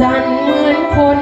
สั่นเหมือนคน